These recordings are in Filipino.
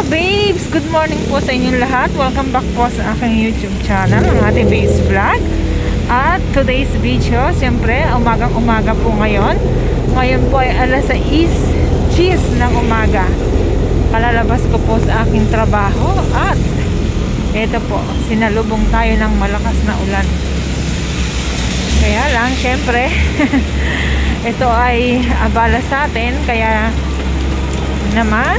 ka-babes! Good morning po sa inyong lahat. Welcome back po sa aking YouTube channel, ang ating babes vlog. At today's video, siyempre, umagang umaga po ngayon. Ngayon po ay alas 6 cheese ng umaga. Kalalabas ko po sa aking trabaho at eto po, sinalubong tayo ng malakas na ulan. Kaya lang, siyempre, ito ay abala sa atin, kaya naman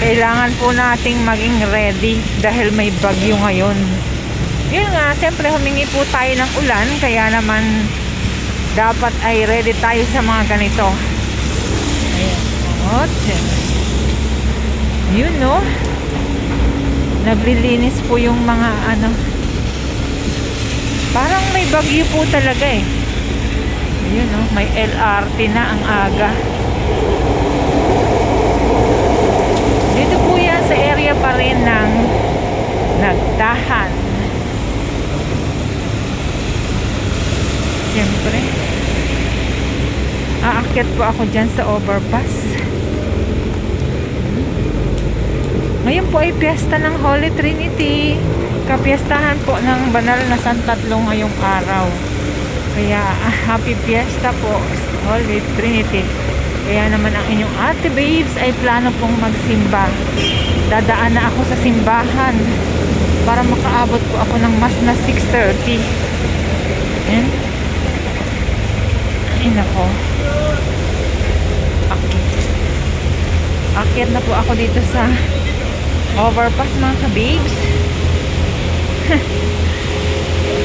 kailangan po nating maging ready dahil may bagyo ngayon. Yun nga, siyempre humingi po tayo ng ulan kaya naman dapat ay ready tayo sa mga ganito. Ayan. Ot. yun no? Naglilinis po yung mga ano. Parang may bagyo po talaga eh. Yun no, may LRT na ang aga Dito po yan sa area pa rin ng Nagdahan. Siyempre. Aakyat po ako dyan sa overpass. Ngayon po ay piyesta ng Holy Trinity. Kapiestahan po ng banal na San Tatlo ngayong araw. Kaya happy fiesta po Holy Trinity. Kaya naman ang inyong ate babes ay plano pong magsimba. Dadaan na ako sa simbahan para makaabot po ako ng mas na 6.30. Ayan. Ay nako. Akit. Akit na po ako dito sa overpass mga.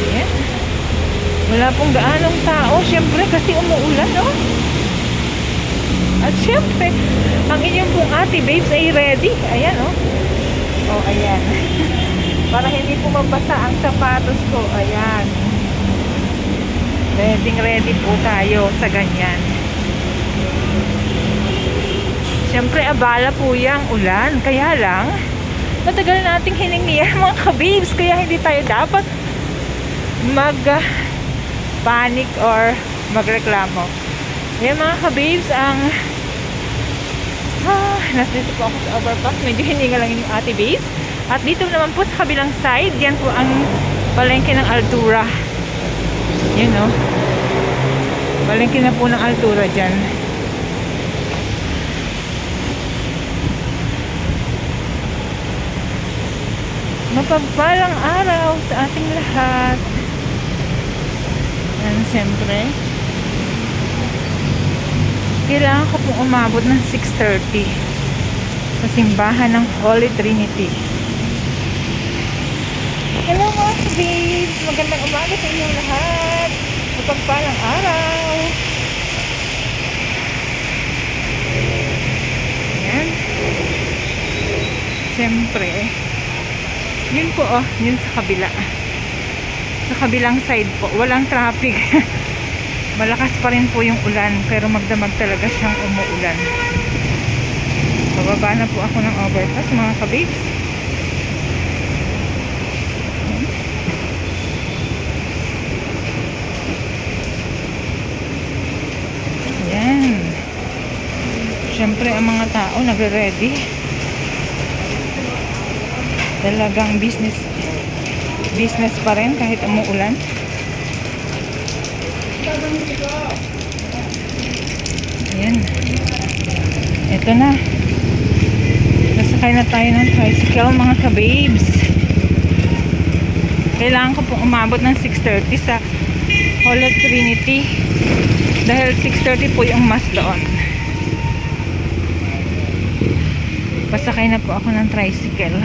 Ayan. Wala pong gaanong tao. Siyempre kasi umuulan, no? At syempre, ang inyong pong ate babes ay ready. Ayan, oh. Oh, ayan. Para hindi po mabasa ang sapatos ko. Ayan. Ready, ready po tayo sa ganyan. Syempre, abala po yung ulan. Kaya lang, matagal nating hiningihan mga kabibs. Kaya hindi tayo dapat mag panic or magreklamo. Ayan mga kabibs, ang Ah, nandito po ako sa overpass. Medyo hininga lang yung ate babes. At dito naman po sa kabilang side, yan po ang palengke ng Altura. Yun no. Palengke na po ng Altura dyan. Mapagpalang araw sa ating lahat. Yan, siyempre kailangan ko pong umabot ng 6.30 sa simbahan ng Holy Trinity. Hello mga babes! Magandang umaga sa inyong lahat. Mapagpalang araw. Ayan. Siyempre, yun po oh, yun sa kabila. Sa kabilang side po, walang traffic. malakas pa rin po yung ulan pero magdamag talaga siyang umuulan bababa na po ako ng overpass mga kababes yan syempre ang mga tao nagre-ready talagang business business pa rin kahit umuulan Ayan. Ito na. Nasakay na tayo ng tricycle mga ka-babes. Kailangan ko pong umabot ng 6.30 sa Holy Trinity. Dahil 6.30 po yung mas doon. Pasakay na po ako ng tricycle.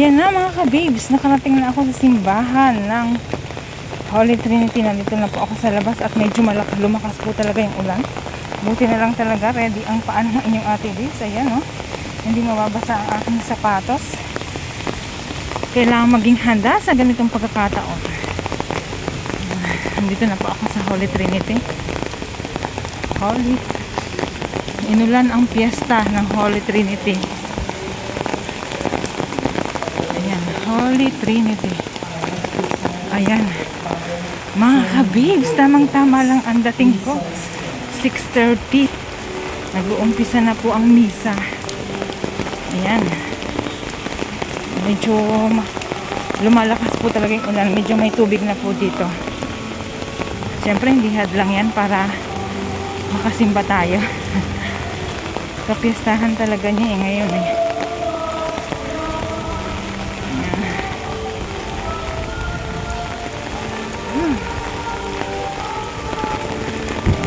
Ayan na mga ka-babes, nakarating na ako sa simbahan ng Holy Trinity. Nandito na po ako sa labas at medyo malak lumakas po talaga yung ulan. Buti na lang talaga, ready ang paan ng inyong ate babes. Ayan oh. Hindi mababasa ang aking sapatos. Kailangan maging handa sa ganitong pagkakataon. Nandito na po ako sa Holy Trinity. Holy Inulan ang piyesta ng Holy Trinity. Ayan, Holy Trinity. Ayan. Mga kabibs, tamang-tama lang ang dating ko. 6.30. Nag-uumpisa na po ang misa. Ayan. Medyo ma- lumalakas po talaga yung ulan. Medyo may tubig na po dito. Siyempre, hindi hadlang yan para makasimba tayo. Kapiestahan talaga niya eh, ngayon eh.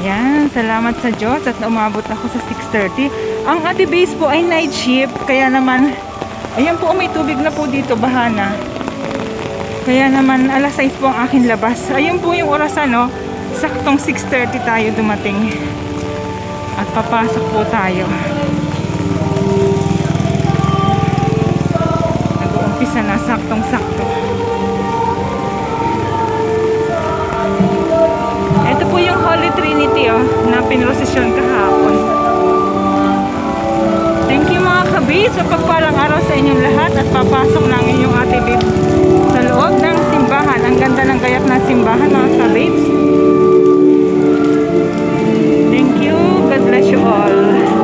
Ayan, salamat sa Diyos at umabot ako sa 6.30. Ang ate base po ay night shift, kaya naman, ayan po, may tubig na po dito, bahana. Kaya naman, alas 6 po ang aking labas. Ayun po yung orasan, no? Saktong 6.30 tayo dumating. At papasok po tayo. Nag-uumpisa na, saktong-sakto. Trinity oh, na pinrosesyon kahapon. Thank you mga kabi sa so, pagpalang araw sa inyong lahat at papasok namin yung ate babe sa loob ng simbahan. Ang ganda ng gayak ng simbahan mga kabibs. Thank you. God bless you all.